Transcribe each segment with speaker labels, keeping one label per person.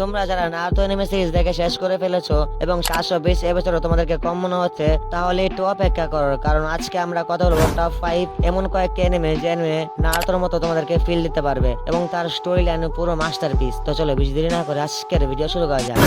Speaker 1: তোমরা যারা Naruto anime series দেখে শেষ করে ফেলেছো এবং সাতশো বিশ এবছরও তোমাদেরকে কম মনে হচ্ছে, তাহলে একটু অপেক্ষা করো, কারণ আজকে আমরা কথা বলব টপ ফাইভ এমন কয়েকটি এনিমে যে না নারুতোর মতো তোমাদেরকে ফিল দিতে পারবে এবং তার স্টোরি লাইন পুরো মাস্টার পিস তো চলো, বেশি দেরি না করে আজকের ভিডিও শুরু করা যাক।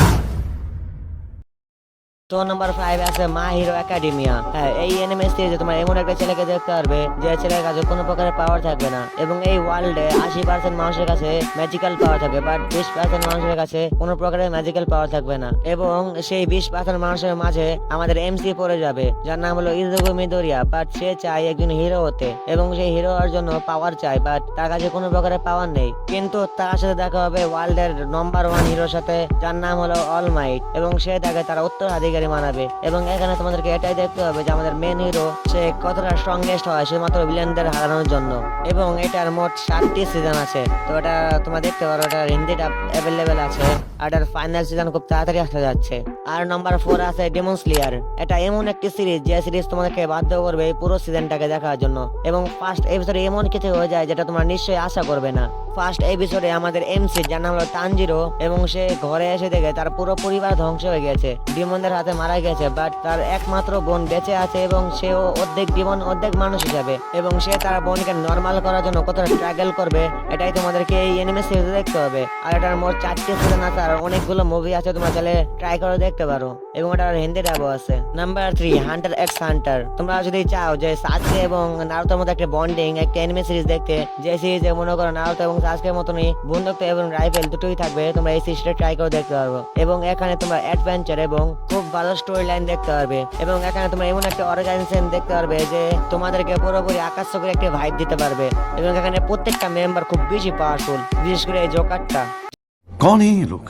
Speaker 1: তো নাম্বার ফাইভ আছে মা হিরো একাডেমিয়া হ্যাঁ এই এনিমে সিরিজে তোমার এমন একটা ছেলেকে দেখতে পারবে, যে ছেলের কাছে কোনো প্রকারের পাওয়ার থাকবে না। এবং এই ওয়ার্ল্ডে আশি পার্সেন্ট মানুষের কাছে ম্যাজিক্যাল পাওয়ার থাকবে বাট বিশ পার্সেন্ট মানুষের কাছে কোনো প্রকারের ম্যাজিক্যাল পাওয়ার থাকবে না। এবং সেই বিশ পার্সেন্ট মানুষের মাঝে আমাদের এমসি পড়ে যাবে, যার নাম হলো ইজুগু মিদোরিয়া বাট সে চায় একজন হিরো হতে। এবং সেই হিরো হওয়ার জন্য পাওয়ার চায় বাট তার কাছে কোনো প্রকারের পাওয়ার নেই। কিন্তু তার সাথে দেখা হবে ওয়ার্ল্ডের নম্বর ওয়ান হিরোর সাথে, যার নাম হলো অলমাইট এবং সে তাকে তারা উত্তরাধিকারী মানাবে এবং এখানে তোমাদেরকে এটাই দেখতে হবে যে আমাদের মেন হিরো সে কতটা স্ট্রংগেস্ট হয় শুধুমাত্র ভিলেনদের হারানোর জন্য। এবং এটার মোট সাতটি সিজন আছে। তো এটা তোমরা দেখতে পারো, এটা হিন্দিটা অ্যাভেলেবেল আছে। আর এটার ফাইনাল সিজন খুব তাড়াতাড়ি আসতে যাচ্ছে। আর নাম্বার ফোর আছে ডেমন স্লিয়ার এটা এমন একটি সিরিজ যে সিরিজ তোমাদেরকে বাধ্য করবে এই পুরো সিজনটাকে দেখার জন্য। এবং ফার্স্ট এপিসোডে এমন কিছু হয়ে যায়, যেটা তোমরা নিশ্চয়ই আশা করবে না। ফার্স্ট এপিসোডে আমাদের এমসি যার নাম হলো তানজিরো এবং সে ঘরে এসে দেখে তার পুরো পরিবার ধ্বংস হয়ে গেছে। ডিমনদের হাতে মারা গেছে বাট তার একমাত্র বোন বেঁচে আছে এবং সেও অর্ধেক ডিমন অর্ধেক মানুষ হিসাবে। এবং সে তার বোনকে নর্মাল করার জন্য কতটা স্ট্রাগল করবে, এটাই তোমাদেরকে এই এনিমে সিরিজে দেখতে হবে। আর এটার মোট চারটে সিজন আছে আর অনেকগুলো মুভি আছে, তোমরা চাইলে ট্রাই করে দেখতে পারো। এবং এটার হিন্দি ডাবও আছে। Number three Hunter X Hunter তোমরা যদি চাও যে সাজকে এবং নারুতোর মধ্যে একটা বন্ডিং একটা এনিমে সিরিজ দেখতে, যে সিরিজে মনে করো নারুতো এবং সাজকের মতনই বন্ধুত্ব এবং রাইফেল দুটোই থাকবে তোমরা এই সিরিজটা ট্রাই করে দেখতে পারবো এবং এখানে তোমরা অ্যাডভেঞ্চার এবং খুব ভালো স্টোরি লাইন দেখতে পারবে এবং এখানে তোমরা এমন একটা অর্গানাইজেশন দেখতে পারবে যে তোমাদেরকে পুরোপুরি আকাশ চোখের একটা ভাইব দিতে পারবে এবং এখানে প্রত্যেকটা মেম্বার খুব বেশি পাওয়ারফুল বিশেষ করে এই জোকারটা
Speaker 2: कौन है ये लोग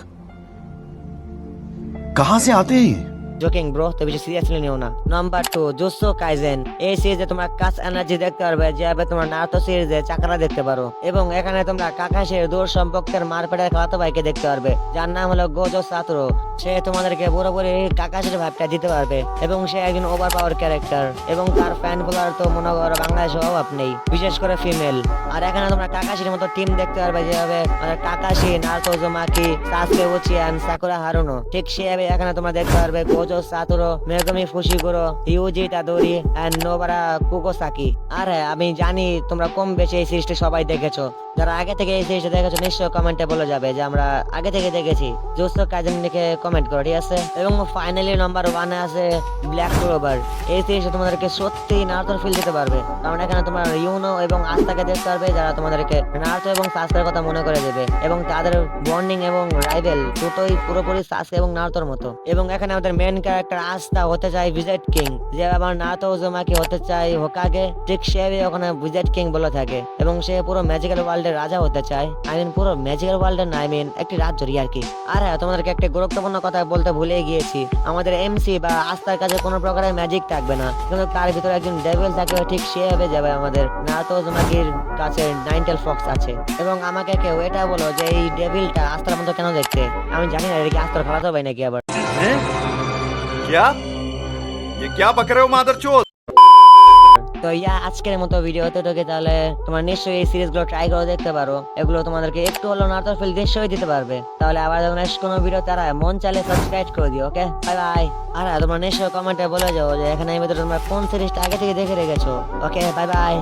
Speaker 2: कहां से आते हैं ये
Speaker 1: জোকিং ব্রো তো বেশি সিরিয়াসলি নিও না নাম্বার টু জোসো কাইজেন এই সিরিজে তোমরা কাস এনার্জি দেখতে পারবে যেভাবে তোমরা নারুতো সিরিজে চাকরা দেখতে পারো। এবং এখানে তোমরা কাকাশের দূর সম্পর্কের মারপেটের খালাতো ভাইকে দেখতে পারবে। যার নাম হলো গোজো সাতরো সে তোমাদেরকে পুরোপুরি কাকাশের ভাবটা দিতে পারবে। এবং সে একজন ওভার পাওয়ার ক্যারেক্টার এবং তার ফ্যান ফলোয়ার তো মনে করো বাংলাদেশে অভাব নেই, বিশেষ করে ফিমেল আর এখানে তোমরা কাকাশির মতো টিম দেখতে পারবে যেভাবে Kakashi Naruto Uzumaki Sasuke Uchiha Sakura Haruno ঠিক সেভাবে এখানে তোমরা দেখতে পারবে Gojo Satoru Megumi Fushiguro Yuji Itadori Nobara Kugisaki. আর, আমি জানি তোমরা কম বেশি এই সিরিজটি সবাই দেখেছ। যারা আগে থেকে এই সিরিজটা দেখেছ, নিশ্চয়ই কমেন্টে বলে যাবে যে আমরা আগে থেকে দেখেছি। জোসো কাজেন লিখে কমেন্ট করো, ঠিক আছে? এবং ফাইনালি নাম্বার ওয়ানে আছে ব্ল্যাক ক্লোভার এই সিরিজটা তোমাদেরকে সত্যি নারুতোর ফিল দিতে পারবে। কারণ এখানে তোমার ইউনো এবং আস্তাকে দেখতে পারবে, যারা তোমাদেরকে নারুতো এবং সাসকের কথা মনে করে দেবে। এবং তাদের বন্ডিং এবং রাইভেল দুটোই পুরোপুরি সাসকে এবং নারুতোর মতো। এবং এখানে আমাদের মেন ক্যারেক্টার আস্তা হতে চায় ভিজেট কিং যে আবার নারুতো উজুমাকি হতে চায় হোকাগে ঠিক সে ওখানে ভিজেট কিং বলে থাকে এবং সে পুরো ম্যাজিক্যাল ওয়ার্ল্ডের রাজা হতে চায় আই মিন পুরো ম্যাজিক্যাল ওয়ার্ল্ডের না আই মিন একটি রাজ্য আর কি আর হ্যাঁ তোমাদেরকে একটা গুরুত্বপূর্ণ কথা বলতে ভুলে গিয়েছি আমাদের এমসি বা আস্তার কাছে কোনো প্রকারের ম্যাজিক থাকবে না কিন্তু তার ভিতরে একজন ডেভিল থাকবে ঠিক সে হবে যাবে আমাদের নারুতো উজুমাকির কাছে নাইনটেল ফক্স আছে এবং আমাকে কেউ এটা বলো যে এই ডেভিলটা আস্তার মতো কেন দেখতে আমি জানি না এটা কি আস্তার খালাতো ভাই নাকি আবার
Speaker 3: हैं? क्या ये क्या बक रहे हो मादर
Speaker 1: তো ইয়া আজকের মতো ভিডিও হতে তোকে তাহলে তোমার নিশ্চয়ই এই সিরিজগুলো ট্রাই করে দেখতে পারো এগুলো তোমাদেরকে একটু হলো নাটক ফিল নিশ্চয়ই দিতে পারবে তাহলে আবার যখন নেক্সট কোনো ভিডিও তারা মন চালে সাবস্ক্রাইব করে দিও ওকে বাই বাই আর হ্যাঁ, তোমরা নিশ্চয়ই কমেন্টে বলে যাও যে এখানে এই ভিতরে তোমরা কোন সিরিজটা আগে থেকে দেখে রেখেছো ওকে বাই বাই